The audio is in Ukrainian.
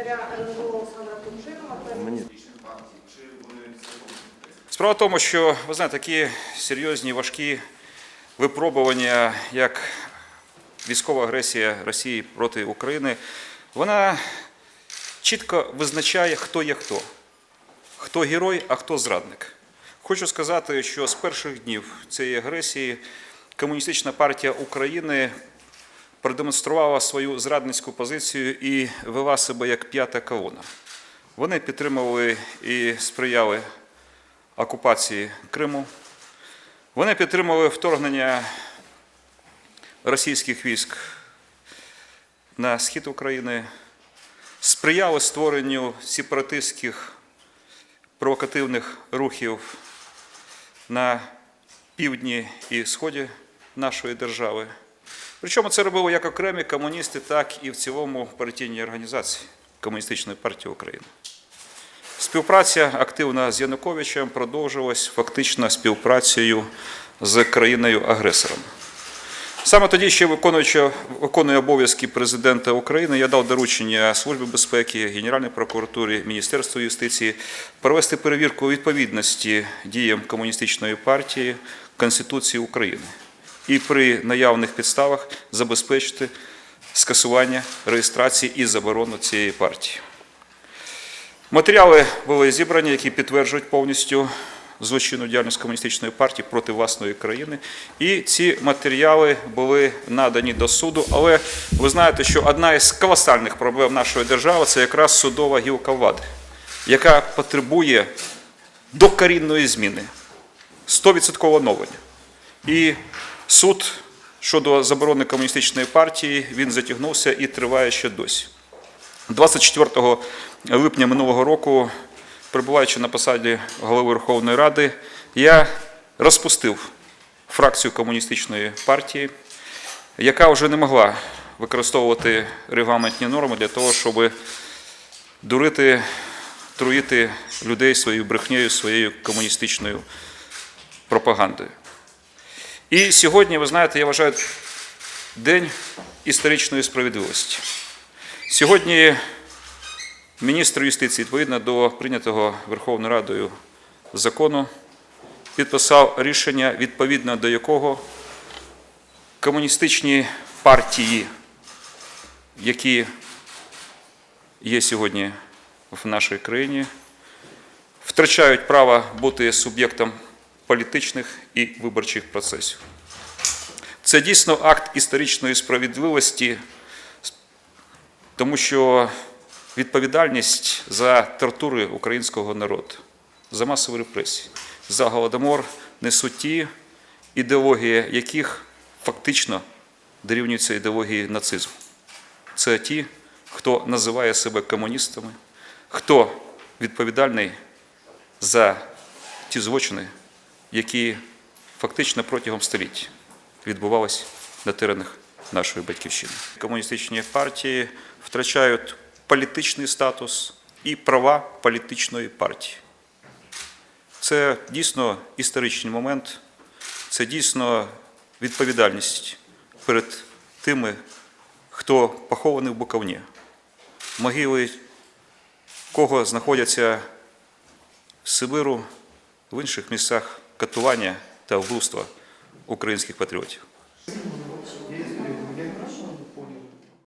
секретаря РНБО Олександра. Справа в тому, що ви знаєте, такі серйозні, важкі випробування, як військова агресія Росії проти України, вона чітко визначає, хто є хто. Хто герой, а хто зрадник. Хочу сказати, що з перших днів цієї агресії Комуністична партія України продемонструвала свою зрадницьку позицію і вела себе як п'ята колона. Вони підтримували і сприяли окупації Криму. Вони підтримували вторгнення російських військ на схід України, сприяли створенню сепаратистських провокативних рухів на півдні і сході нашої держави. Причому це робили як окремі комуністи, так і в цілому партійні організації Комуністичної партії України. Співпраця активна з Януковичем продовжилась фактично співпрацею з країною-агресором. Саме тоді, ще виконуючи, виконує обов'язки президента України, я дав доручення Службі безпеки, Генеральній прокуратурі, Міністерству юстиції провести перевірку відповідності діям комуністичної партії Конституції України і при наявних підставах забезпечити скасування реєстрації і заборону цієї партії. Матеріали були зібрані, які підтверджують повністю злочинну діяльність комуністичної партії проти власної країни. І ці матеріали були надані до суду. Але ви знаєте, що одна із колосальних проблем нашої держави це якраз судова гілка влади, яка потребує докорінної зміни, 100% оновлення. І суд щодо заборони комуністичної партії він затягнувся і триває ще досі. 24 липня минулого року, перебуваючи на посаді голови Верховної Ради, я розпустив фракцію комуністичної партії, яка вже не могла використовувати регламентні норми для того, щоб дурити, труїти людей своєю брехнею, своєю комуністичною пропагандою. І сьогодні, ви знаєте, я вважаю День історичної справедливості. Сьогодні міністр юстиції, відповідно до прийнятого Верховною Радою закону, підписав рішення, відповідно до якого комуністичні партії, які є сьогодні в нашій країні, втрачають право бути суб'єктом політичних і виборчих процесів. Це дійсно акт історичної справедливості, тому що відповідальність за тортури українського народу, за масові репресії, за голодомор несуть ті ідеології, яких фактично дорівнюються ідеології нацизму. Це ті, хто називає себе комуністами, хто відповідальний за ті злочини, які фактично протягом століть відбувалися на теренах нашої батьківщини. Комуністичні партії втрачають політичний статус і права політичної партії. Це дійсно історичний момент, це дійсно відповідальність перед тими, хто похований в Буковні, могили кого знаходяться в Сибиру, в інших місцях катування та вбивства українських патріотів.